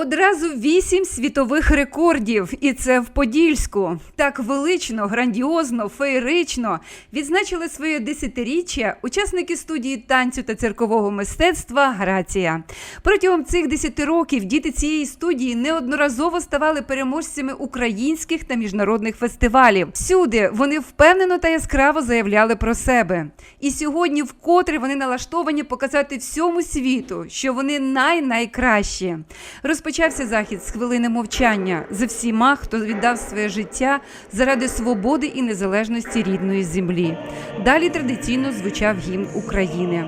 Одразу вісім світових рекордів, і це в Подільську. Так велично, грандіозно, феєрично відзначили своє десятиріччя учасники студії танцю та циркового мистецтва Грація. Протягом цих десяти років діти цієї студії неодноразово ставали переможцями українських та міжнародних фестивалів. Всюди вони впевнено та яскраво заявляли про себе. І сьогодні, вкотре вони налаштовані показати всьому світу, що вони най-найкращі. Розпочався захід з хвилини мовчання за всіма, хто віддав своє життя заради свободи і незалежності рідної землі. Далі традиційно звучав гімн України.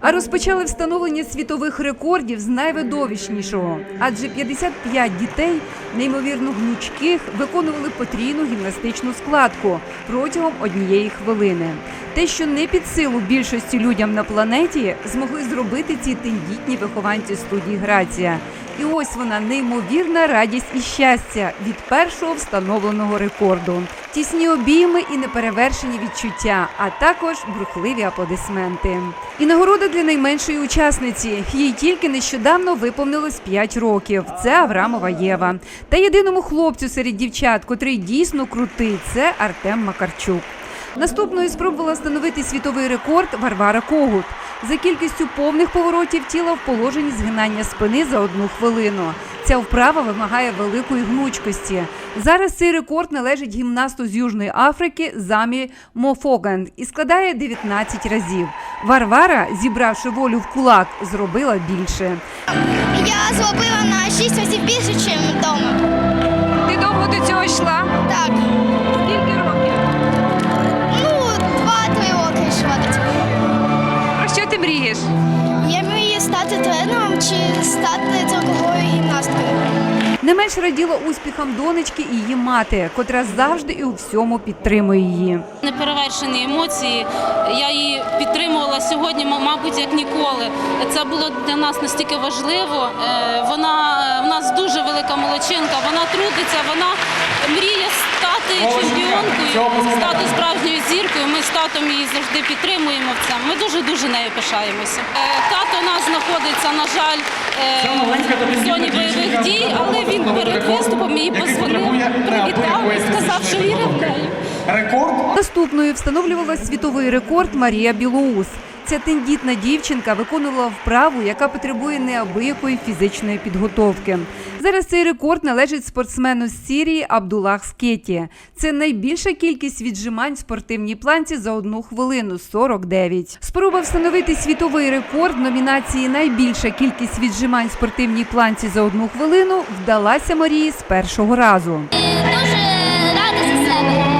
А розпочали встановлення світових рекордів з найвидовищнішого, адже 55 дітей, неймовірно гнучких, виконували потрійну гімнастичну складку протягом однієї хвилини. Те, що не під силу більшості людям на планеті, змогли зробити ці тендітні вихованці студії Грація. І ось вона неймовірна радість і щастя від першого встановленого рекорду. Тісні обійми і неперевершені відчуття, а також бурхливі аплодисменти. І нагорода для найменшої учасниці. Їй тільки нещодавно виповнилось 5 років. Це Аврамова Єва. Та єдиному хлопцю серед дівчат, котрий дійсно крутий, це Артем Макарчук. Наступною спробувала встановити світовий рекорд Варвара Когут за кількістю повних поворотів тіла в положенні згинання спини за одну хвилину. Ця вправа вимагає великої гнучкості. Зараз цей рекорд належить гімнасту з Южної Африки Замі Мофоган і складає 19 разів. Варвара, зібравши волю в кулак, зробила більше. Я зробила на 6 разів більше, ніж вдома. Ти довго до цього йшла? Так. Мрієш? Я мрію стати тренером чи стати цілковою гімнасткою. Не менш раділа успіхам донечки і її мати, котра завжди і у всьому підтримує її. Неперевершені емоції. Я її підтримувала сьогодні, мабуть, як ніколи. Це було для нас настільки важливо. Е, Вона в нас дуже велика молодчинка. Вона трудиться, вона мріє стати чемпіонкою, стати справжньою зіркою. Ми з татом її завжди підтримуємо в цьому. Ми дуже дуже нею пишаємося. Е, Тато у нас знаходиться, на жаль, е, в зоні бойових дій, але він перед виступом їй позвонив, привітав і сказав, що вірив в неї. Рекорд Наступною встановлювала світовий рекорд Марія Білоус. Ця тендітна дівчинка виконувала вправу, яка потребує неабиякої фізичної підготовки. Зараз цей рекорд належить спортсмену з Сірії Абдулах Скеті. Це найбільша кількість віджимань в спортивній планці за одну хвилину 49. Спроба встановити світовий рекорд в номінації Найбільша кількість віджимань в спортивній планці за одну хвилину вдалася Марії з першого разу. Дуже рада за себе.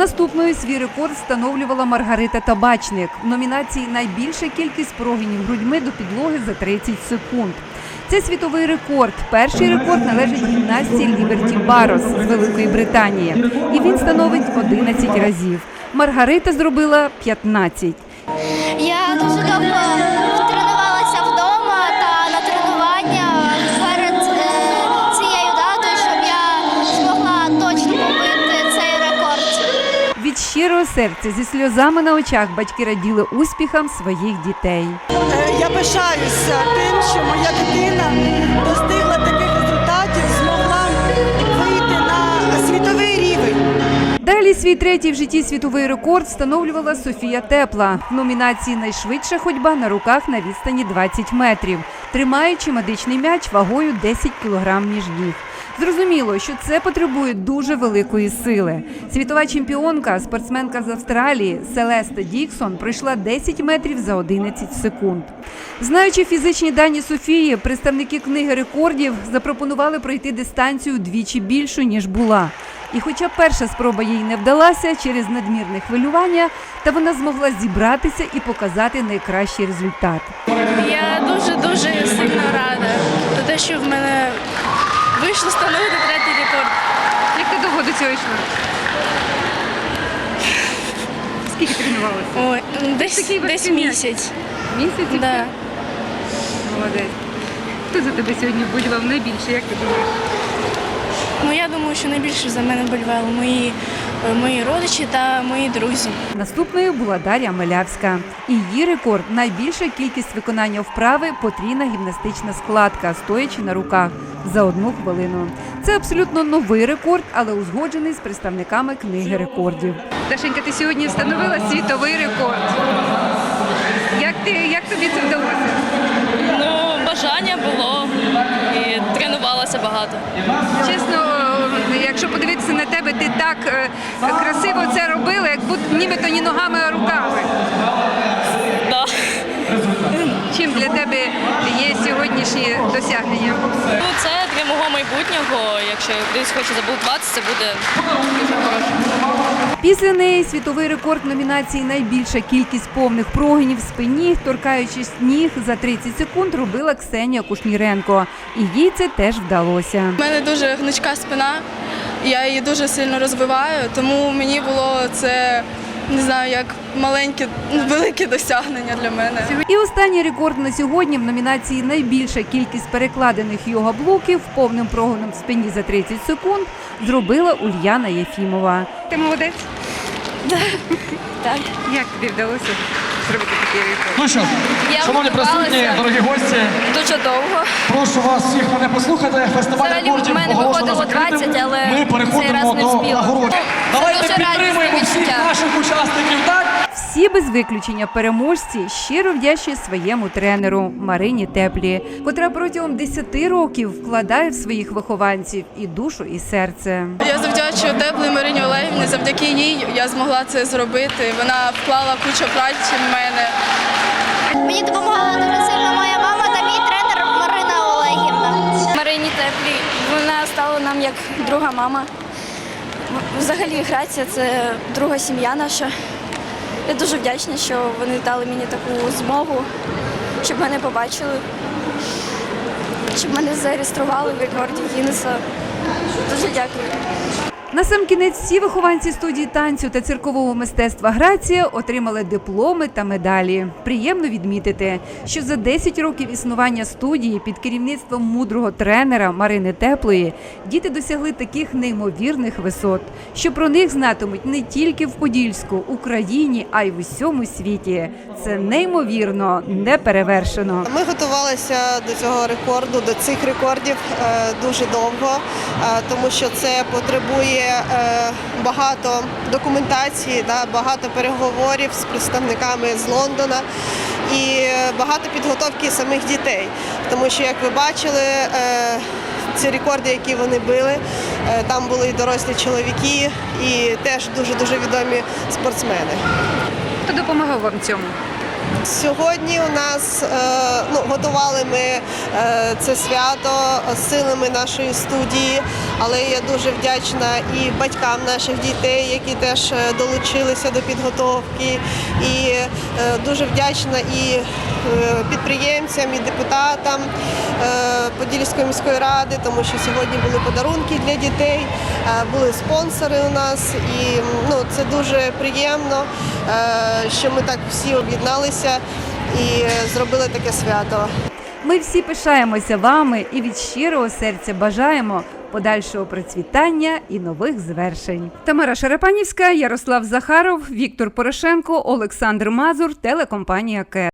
Наступною свій рекорд встановлювала Маргарита Табачник в номінації Найбільша кількість прогинів грудьми до підлоги за 30 секунд. Це світовий рекорд. Перший рекорд належить гімнастці Ліберті Барос з Великої Британії, і він становить 11 разів. Маргарита зробила 15. Серця зі сльозами на очах батьки раділи успіхам своїх дітей. Е, Я пишаюся тим, що моя Далі свій третій в житті світовий рекорд встановлювала Софія Тепла в номінації Найшвидша ходьба на руках на відстані 20 метрів, тримаючи медичний м'яч вагою 10 кг між ніг. Зрозуміло, що це потребує дуже великої сили. Світова чемпіонка, спортсменка з Австралії Селеста Діксон пройшла 10 метрів за 11 секунд. Знаючи фізичні дані Софії, представники книги рекордів запропонували пройти дистанцію вдвічі більшу ніж була. І хоча перша спроба їй не вдалася через надмірне хвилювання, та вона змогла зібратися і показати найкращий результат. Я дуже дуже сильно рада за те, що в мене вийшло встановити третій рекорд. Як ти довго до цього йшла? Скільки тренувалася? Ой, десь, такий десь місяць. Місяць? Да. Молодець. Хто за тебе сьогодні вболівав найбільше? Як ти думаєш? Ну я думаю, що найбільше за мене болівали мої е, мої родичі та мої друзі. Наступною була Дар'я Милявська. Її рекорд найбільша кількість виконання вправи потрійна гімнастична складка, стоячи на руках за одну хвилину. Це абсолютно новий рекорд, але узгоджений з представниками книги рекордів. Дашенька, ти сьогодні встановила світовий рекорд. Як ти як тобі це вдалося? Бажання було і тренувалася багато. Чесно, якщо подивитися на тебе, ти так е, красиво це робила, як будь нібито не ногами, а руками. Чим для тебе є сьогоднішні досягнення? Ну, це для мого майбутнього. Якщо хтось хоче забудуватися, це буде дуже хороше. Після неї світовий рекорд номінації найбільша кількість повних прогинів в спині, торкаючись ніг за 30 секунд, робила Ксенія Кушніренко. І їй це теж вдалося. У мене дуже гнучка спина, я її дуже сильно розвиваю, тому мені було це не знаю, як маленькі, великі досягнення для мене. І останній рекорд на сьогодні в номінації найбільша кількість перекладених йога-блоків повним прогоном в спині за 30 секунд зробила Ульяна Єфімова. Ти молодець? Так. Як тобі вдалося зробити такий рекорд? Ну що, Я шановні присутні, дорогі гості, Дуже довго. прошу вас всіх мене послухати. Фестиваль Взагалі, мене оголошено виходило закритим. 20, але Ми цей переходимо раз не до вспіла. нагород. Це Давайте дуже підтримуємо радісне всіх відчуття. наших учасників. Так? Всі без виключення переможці щиро вдячні своєму тренеру Марині Теплі, котра протягом 10 років вкладає в своїх вихованців і душу, і серце. Я завдячую теплій Марині Олегівні. Завдяки їй я змогла це зробити. Вона вклала кучу праці в мене. Мені допомагала дуже сильно моя мама та мій тренер Марина Олегівна. Марині Теплі. Вона стала нам як друга мама. Взагалі Грація це друга сім'я наша. Я дуже вдячна, що вони дали мені таку змогу, щоб мене побачили, щоб мене зареєстрували в рекорді Гіннеса. Дуже дякую. На сам кінець всі вихованці студії танцю та циркового мистецтва Грація отримали дипломи та медалі. Приємно відмітити, що за 10 років існування студії під керівництвом мудрого тренера Марини Теплої діти досягли таких неймовірних висот, що про них знатимуть не тільки в Подільську, Україні, а й в усьому світі. Це неймовірно неперевершено. Ми готувалися до цього рекорду, до цих рекордів е, дуже довго, е, тому що це потребує е, багато документації, багато переговорів з представниками з Лондона і багато підготовки самих дітей. Тому що, як ви бачили, е, ці рекорди, які вони били, е, там були і дорослі чоловіки, і теж дуже дуже відомі спортсмени. Хто допомагав вам цьому? Сьогодні у нас е, ну, готували ми е, це свято силами нашої студії, але я дуже вдячна і батькам наших дітей, які теж е, долучилися до підготовки, і дуже вдячна і підприємцям, і депутатам Подільської міської ради, тому що сьогодні були подарунки для дітей, е, були спонсори у нас, і ну, це дуже приємно, е, що ми так всі об'єдналися і е, зробили таке свято. Ми всі пишаємося вами і від щирого серця бажаємо подальшого процвітання і нових звершень. Тамара Шарапанівська, Ярослав Захаров, Віктор Порошенко, Олександр Мазур, телекомпанія КЕ.